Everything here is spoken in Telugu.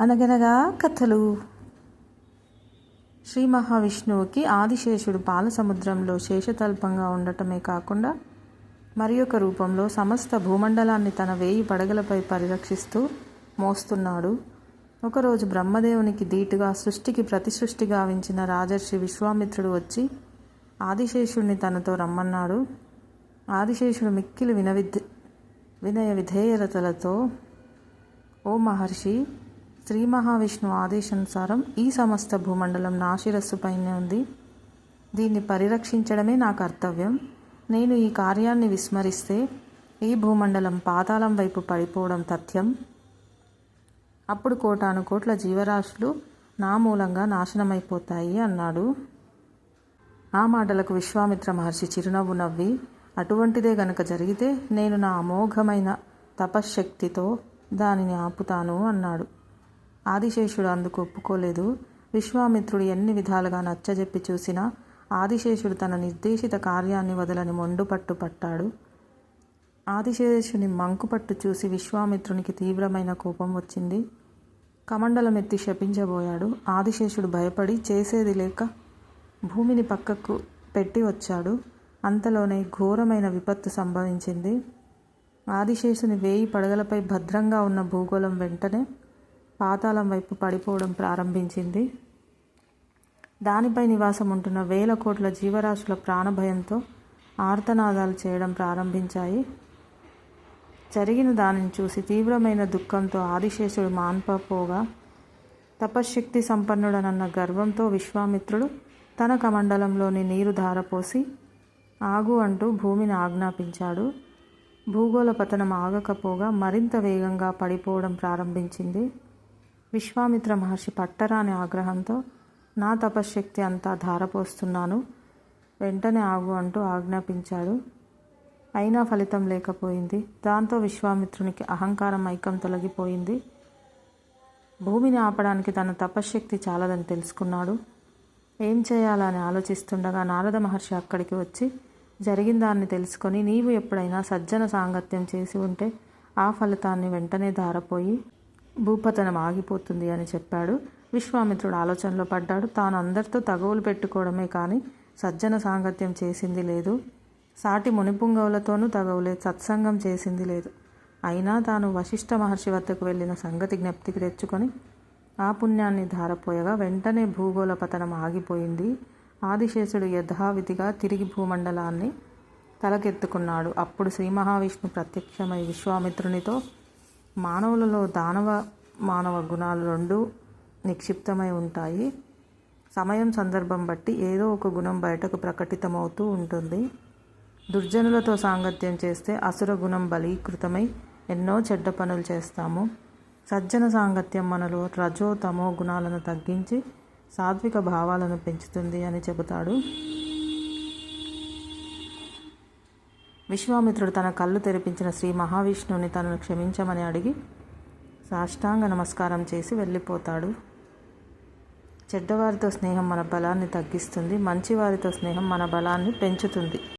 అనగనగా కథలు. శ్రీ మహావిష్ణువుకి ఆదిశేషుడు పాలసముద్రంలో శేషతల్పంగా ఉండటమే కాకుండా మరి ఒక రూపంలో సమస్త భూమండలాన్ని తన వేయి పడగలపై పరిరక్షిస్తూ మోస్తున్నాడు. ఒకరోజు బ్రహ్మదేవునికి ధీటుగా సృష్టికి ప్రతి సృష్టి గావించిన రాజర్షి విశ్వామిత్రుడు వచ్చి ఆదిశేషుడిని తనతో రమ్మన్నాడు. ఆదిశేషుడు మిక్కిలి వినవిద్ వినయ విధేయతలతో ఓ మహర్షి శ్రీ మహావిష్ణువు ఆదేశానుసారం ఈ సమస్త భూమండలం నా శిరస్సుపైనే ఉంది. దీన్ని పరిరక్షించడమే నా కర్తవ్యం. నేను ఈ కార్యాన్ని విస్మరిస్తే ఈ భూమండలం పాతాళం వైపు పడిపోవడం తథ్యం. అప్పుడు కోటాను కోట్ల జీవరాశులు నా మూలంగా నాశనమైపోతాయి అన్నాడు. ఆ మాటలకు విశ్వామిత్ర మహర్షి చిరునవ్వు నవ్వి అటువంటిదే గనక జరిగితే నేను నా అమోఘమైన తపశ్శక్తితో దానిని ఆపుతాను అన్నాడు. ఆదిశేషుడు అందుకు ఒప్పుకోలేదు. విశ్వామిత్రుడు ఎన్ని విధాలుగా నచ్చజెప్పి చూసినా ఆదిశేషుడు తన నిర్దేశిత కార్యాన్ని వదలని మొండుపట్టు పట్టాడు. ఆదిశేషుని మంకుపట్టు చూసి విశ్వామిత్రునికి తీవ్రమైన కోపం వచ్చింది. కమండలం ఎత్తి శపించబోయాడు. ఆదిశేషుడు భయపడి చేసేది లేక భూమిని పక్కకు పెట్టి వచ్చాడు. అంతలోనే ఘోరమైన విపత్తు సంభవించింది. ఆదిశేషుని వేయి పడగలపై భద్రంగా ఉన్న భూగోళం వెంటనే పాతాళం వైపు పడిపోవడం ప్రారంభించింది. దానిపై నివాసం ఉంటున్న వేల కోట్ల జీవరాశుల ప్రాణభయంతో ఆర్తనాదాలు చేయడం ప్రారంభించాయి. జరిగిన దానిని చూసి తీవ్రమైన దుఃఖంతో ఆదిశేషుడు మాన్పపోగా తపశ్శక్తి సంపన్నుడనన్న గర్వంతో విశ్వామిత్రుడు తన కమండలంలోని నీరు ధారపోసి ఆగు అంటూ భూమిని ఆజ్ఞాపించాడు. భూగోళ పతనం ఆగకపోగా మరింత వేగంగా పడిపోవడం ప్రారంభించింది. విశ్వామిత్ర మహర్షి పట్టరాని ఆగ్రహంతో నా తపశ్శక్తి అంతా ధారపోస్తున్నాను. వెంటనే ఆగు అంటూ ఆజ్ఞాపించాడు. అయినా ఫలితం లేకపోయింది. దాంతో విశ్వామిత్రునికి అహంకారం ఐకం తొలగిపోయింది. భూమిని ఆపడానికి తన తపశ్శక్తి చాలదని తెలుసుకున్నాడు. ఏం చేయాలని ఆలోచిస్తుండగా నారద మహర్షి అక్కడికి వచ్చి జరిగిన దాన్ని తెలుసుకొని నీవు ఎప్పుడైనా సజ్జన సాంగత్యం చేసి ఉంటే ఆ ఫలితాన్ని వెంటనే ధారపోయి భూపతనం ఆగిపోతుంది అని చెప్పాడు. విశ్వామిత్రుడు ఆలోచనలో పడ్డాడు. తాను అందరితో తగవులు పెట్టుకోవడమే కానీ సజ్జన సాంగత్యం చేసింది లేదు. సాటి మునిపుంగవులతోనూ తగవులే సత్సంగం చేసింది లేదు. అయినా తాను వశిష్ఠ మహర్షి వద్దకు వెళ్ళిన సంగతి జ్ఞప్తికి తెచ్చుకొని ఆ పుణ్యాన్ని ధారపోయగా వెంటనే భూగోళ పతనం ఆగిపోయింది. ఆదిశేషుడు యథావిధిగా తిరిగి భూమండలాన్ని తలకెత్తుకున్నాడు. అప్పుడు శ్రీ మహావిష్ణు ప్రత్యక్షమై విశ్వామిత్రునితో మానవులలో దానవ మానవ గుణాలు రెండు నిక్షిప్తమై ఉంటాయి. సమయం సందర్భం బట్టి ఏదో ఒక గుణం బయటకు ప్రకటితమవుతూ ఉంటుంది. దుర్జనులతో సాంగత్యం చేస్తే అసుర గుణం బలీకృతమై ఎన్నో చెడ్డ పనులు చేస్తాము. సజ్జన సాంగత్యం మనలో రజో తమో గుణాలను తగ్గించి సాత్విక భావాలను పెంచుతుంది అని చెబుతాడు. విశ్వామిత్రుడు తన కళ్ళు తెరిపించిన శ్రీ మహావిష్ణువుని తనను క్షమించమని అడిగి సాష్టాంగ నమస్కారం చేసి వెళ్ళిపోతాడు. చెడ్డవారితో స్నేహం మన బలాన్ని తగ్గిస్తుంది మంచివారితో స్నేహం మన బలాన్ని పెంచుతుంది.